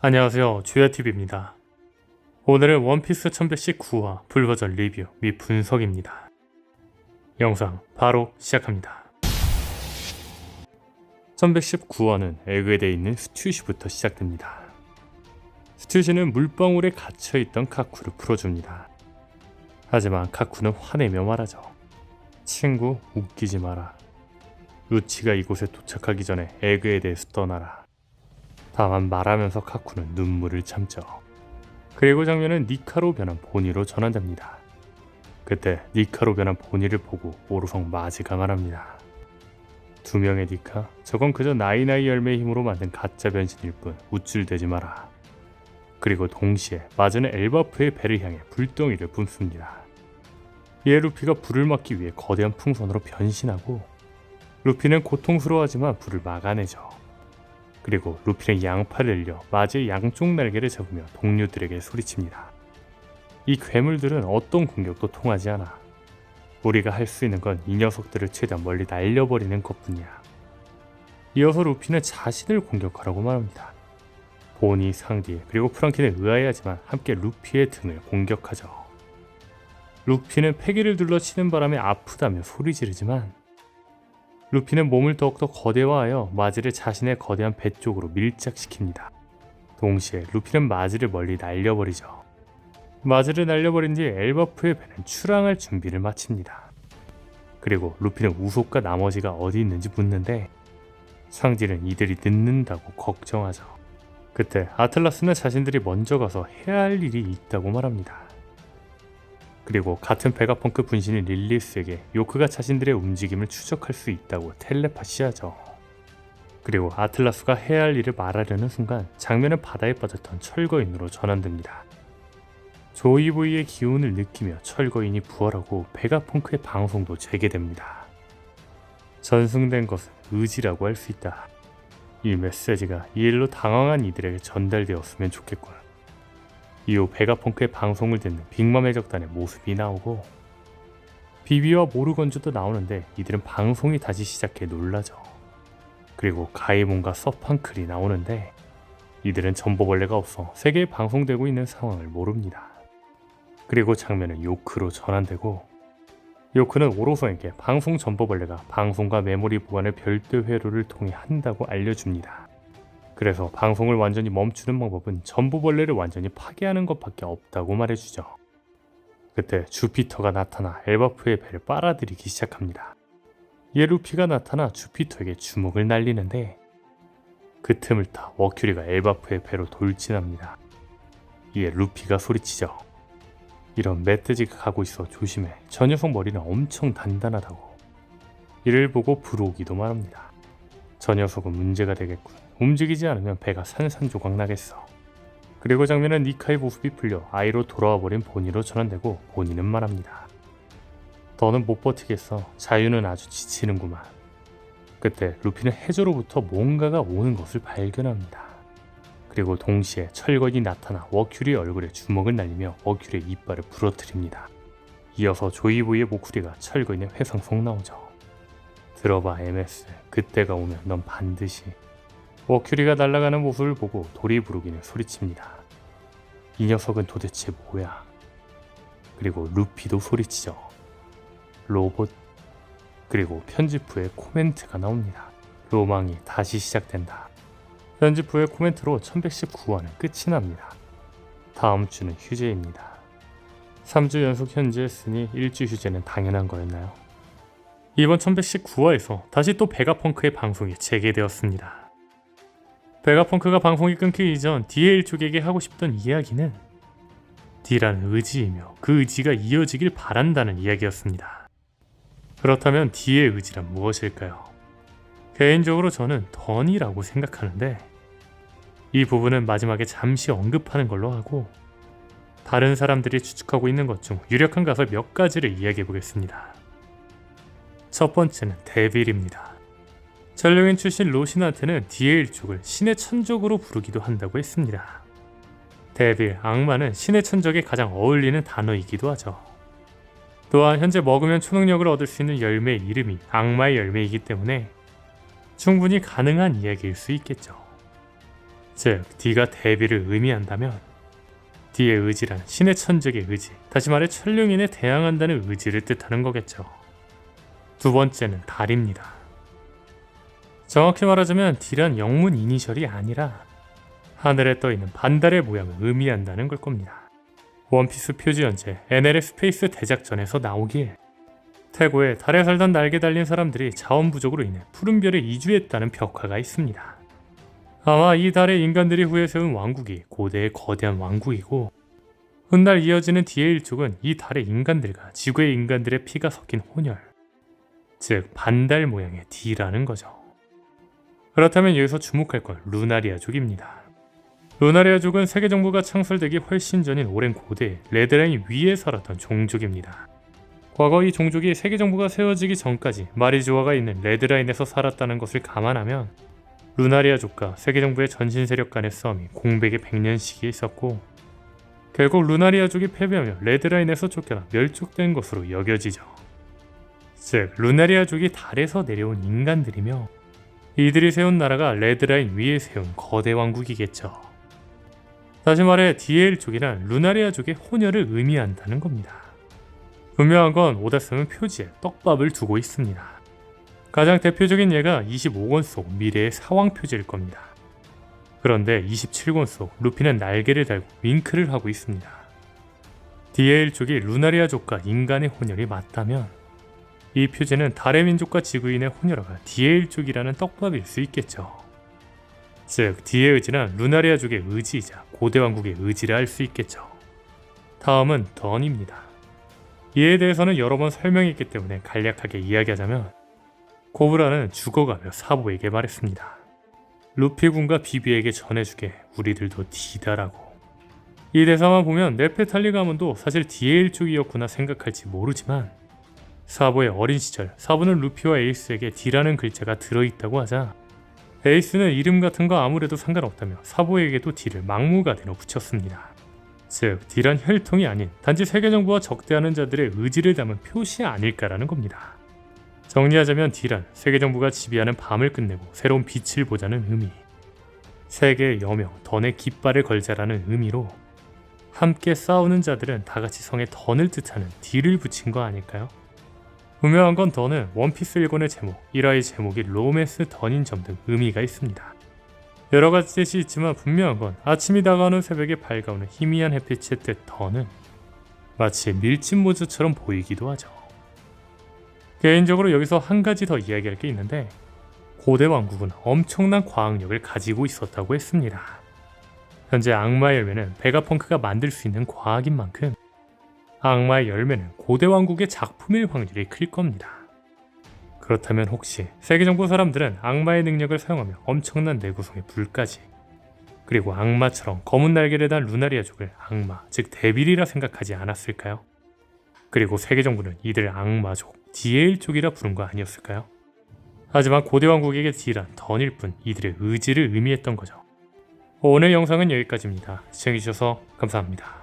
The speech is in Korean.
안녕하세요. 주야TV입니다. 오늘은 원피스 1119화 풀버전 리뷰 및 분석입니다. 영상 바로 시작합니다. 1119화는 에그에 있는 스튜시부터 시작됩니다. 스튜시는 물방울에 갇혀있던 카쿠를 풀어줍니다. 하지만 카쿠는 화내며 말하죠. 친구, 웃기지 마라. 루치가 이곳에 도착하기 전에 에그에 대해서 떠나라. 다만 말하면서 카쿠는 눈물을 참죠. 그리고 장면은 니카로 변한 보니로 전환됩니다. 그때 니카로 변한 보니를 보고 오로성 마지가 말합니다. 두 명의 니카, 저건 그저 나이나이 열매의 힘으로 만든 가짜 변신일 뿐 우쭐대지 마라. 그리고 동시에 마즈는 엘바프의 배를 향해 불덩이를 뿜습니다. 이에 루피가 불을 막기 위해 거대한 풍선으로 변신하고 루피는 고통스러워하지만 불을 막아내죠. 그리고 루피는 양팔을 늘려 마즈의 양쪽 날개를 잡으며 동료들에게 소리칩니다. 이 괴물들은 어떤 공격도 통하지 않아. 우리가 할 수 있는 건 이 녀석들을 최대한 멀리 날려버리는 것뿐이야. 이어서 루피는 자신을 공격하라고 말합니다. 보니, 상디, 그리고 프랑키는 의아해하지만 함께 루피의 등을 공격하죠. 루피는 패기를 둘러치는 바람에 아프다며 소리 지르지만 루피는 몸을 더욱더 거대화하여 마즈를 자신의 거대한 배 쪽으로 밀착시킵니다. 동시에 루피는 마즈를 멀리 날려버리죠. 마즈를 날려버린 뒤 엘버프의 배는 출항할 준비를 마칩니다. 그리고 루피는 우속과 나머지가 어디 있는지 묻는데 상지는 이들이 늦는다고 걱정하죠. 그때 아틀라스는 자신들이 먼저 가서 해야 할 일이 있다고 말합니다. 그리고 같은 베가펑크 분신인 릴리스에게 요크가 자신들의 움직임을 추적할 수 있다고 텔레파시하죠. 그리고 아틀라스가 해야 할 일을 말하려는 순간 장면은 바다에 빠졌던 철거인으로 전환됩니다. 조이보이의 기운을 느끼며 철거인이 부활하고 베가펑크의 방송도 재개됩니다. 전승된 것은 의지라고 할 수 있다. 이 메시지가 이 일로 당황한 이들에게 전달되었으면 좋겠군. 이후 베가펑크의 방송을 듣는 빅맘의 적단의 모습이 나오고 비비와 모르건주도 나오는데 이들은 방송이 다시 시작해 놀라죠. 그리고 가이몬과 서판클이 나오는데 이들은 전보벌레가 없어 세계에 방송되고 있는 상황을 모릅니다. 그리고 장면은 요크로 전환되고 요크는 오로성에게 방송 전보벌레가 방송과 메모리 보관을 별도 회로를 통해 한다고 알려줍니다. 그래서 방송을 완전히 멈추는 방법은 전보벌레를 완전히 파괴하는 것밖에 없다고 말해주죠. 그때 주피터가 나타나 엘바프의 배를 빨아들이기 시작합니다. 이에 루피가 나타나 주피터에게 주먹을 날리는데 그 틈을 타 워큐리가 엘바프의 배로 돌진합니다. 이에 루피가 소리치죠. 이런 멧돼지가 가고 있어 조심해. 저 녀석 머리는 엄청 단단하다고. 이를 보고 브로기도 말합니다. 저 녀석은 문제가 되겠군. 움직이지 않으면 배가 산산조각 나겠어. 그리고 장면은 니카의 모습이 풀려 아이로 돌아와 버린 보니로 전환되고 보니는 말합니다. 너는 못 버티겠어. 자유는 아주 지치는구만. 그때 루피는 해저로부터 뭔가가 오는 것을 발견합니다. 그리고 동시에 철거인이 나타나 워큐리의 얼굴에 주먹을 날리며 워큐리의 이빨을 부러뜨립니다. 이어서 조이보이의 목소리가 철거인의 회상 속 나오죠. 들어봐 MS 그때가 오면 넌 반드시 워큐리가 날아가는 모습을 보고 도리 부르기는 소리칩니다. 이 녀석은 도대체 뭐야? 그리고 루피도 소리치죠. 로봇 그리고 편집 후에 코멘트가 나옵니다. 로망이 다시 시작된다. 편집 후의 코멘트로 1119화는 끝이 납니다. 다음 주는 휴재입니다. 3주 연속 현재했으니 일주 휴재는 당연한 거였나요? 이번 1119화에서 다시 또 베가펑크의 방송이 재개되었습니다. 베가펑크가 방송이 끊기기 이전 DL 쪽에게 하고 싶던 이야기는 D라는 의지이며 그 의지가 이어지길 바란다는 이야기였습니다. 그렇다면 D의 의지란 무엇일까요? 개인적으로 저는 던이라고 생각하는데 이 부분은 마지막에 잠시 언급하는 걸로 하고 다른 사람들이 추측하고 있는 것 중 유력한 가설 몇 가지를 이야기해 보겠습니다. 첫 번째는 데빌입니다. 전령인 출신 로신한테는 DL 쪽을 신의 천적으로 부르기도 한다고 했습니다. 데빌, 악마는 신의 천적에 가장 어울리는 단어이기도 하죠. 또한 현재 먹으면 초능력을 얻을 수 있는 열매의 이름이 악마의 열매이기 때문에 충분히 가능한 이야기일 수 있겠죠. 즉 D가 대비를 의미한다면 D의 의지란 신의 천적의 의지, 다시 말해 천룡인에 대항한다는 의지를 뜻하는 거겠죠. 두 번째는 달입니다. 정확히 말하자면 D란 영문 이니셜이 아니라 하늘에 떠 있는 반달의 모양을 의미한다는 걸 겁니다. 원피스 표지 연재 NL의 스페이스 대작전에서 나오길 태고에 달에 살던 날개 달린 사람들이 자원 부족으로 인해 푸른 별에 이주했다는 벽화가 있습니다. 아마 이 달의 인간들이 후에 세운 왕국이 고대의 거대한 왕국이고 훗날 이어지는 뒤의 일족은 이 달의 인간들과 지구의 인간들의 피가 섞인 혼혈 즉 반달 모양의 D라는 거죠. 그렇다면 여기서 주목할 건 루나리아족입니다. 루나리아족은 세계 정부가 창설되기 훨씬 전인 오랜 고대 레드라인 위에 살았던 종족입니다. 과거 이 종족이 세계 정부가 세워지기 전까지 마리조아가 있는 레드라인에서 살았다는 것을 감안하면 루나리아족과 세계 정부의 전신 세력 간의 싸움이 공백의 100년 시기에 있었고 결국 루나리아족이 패배하며 레드라인에서 쫓겨나 멸족된 것으로 여겨지죠. 즉 루나리아족이 달에서 내려온 인간들이며 이들이 세운 나라가 레드라인 위에 세운 거대 왕국이겠죠. 다시 말해 디에일족이란 루나리아족의 혼혈을 의미한다는 겁니다. 분명한 건 오다스는 표지에 떡밥을 두고 있습니다. 가장 대표적인 예가 25권 속 미래의 사왕 표지일 겁니다. 그런데 27권 속 루피는 날개를 달고 윙크를 하고 있습니다. 디에일족이 루나리아족과 인간의 혼혈이 맞다면 이 표지는 달의 민족과 지구인의 혼혈아가 디에일족이라는 떡밥일 수 있겠죠. 즉 디의 의지는 루나리아족의 의지이자 고대 왕국의 의지를 알 수 있겠죠. 다음은 던입니다. 이에 대해서는 여러 번 설명했기 때문에 간략하게 이야기하자면 코브라는 죽어가며 사보에게 말했습니다. 루피 군과 비비에게 전해주게 우리들도 디다라고. 이 대사만 보면 네페탈리 가문도 사실 디에일 쪽이었구나 생각할지 모르지만 사보의 어린 시절 사보는 루피와 에이스에게 D라는 글자가 들어있다고 하자 에이스는 이름 같은 거 아무래도 상관없다며 사보에게도 D를 막무가내로 붙였습니다. 즉 D란 혈통이 아닌 단지 세계정부와 적대하는 자들의 의지를 담은 표시 아닐까라는 겁니다. 정리하자면 D란 세계정부가 지배하는 밤을 끝내고 새로운 빛을 보자는 의미 세계의 여명 던의 깃발을 걸자라는 의미로 함께 싸우는 자들은 다같이 성에 던을 뜻하는 D를 붙인 거 아닐까요? 분명한 건 던은 원피스 1권의 제목, 1화의 제목이 로맨스 던인 점 등 의미가 있습니다. 여러 가지 뜻이 있지만 분명한 건 아침이 다가오는 새벽에 밝아오는 희미한 햇빛의 뜻 던은 마치 밀짚 모즈처럼 보이기도 하죠. 개인적으로 여기서 한 가지 더 이야기할 게 있는데 고대 왕국은 엄청난 과학력을 가지고 있었다고 했습니다. 현재 악마의 열매는 베가펑크가 만들 수 있는 과학인 만큼 악마의 열매는 고대 왕국의 작품일 확률이 클 겁니다. 그렇다면 혹시 세계정보 사람들은 악마의 능력을 사용하며 엄청난 내구성의 불까지 그리고 악마처럼 검은 날개를 단 루나리아족을 악마, 즉 데빌이라 생각하지 않았을까요? 그리고 세계정부는 이들 악마족, 디에일족이라 부른 거 아니었을까요? 하지만 고대 왕국에게 디란 던일 뿐 이들의 의지를 의미했던 거죠. 오늘 영상은 여기까지입니다. 시청해주셔서 감사합니다.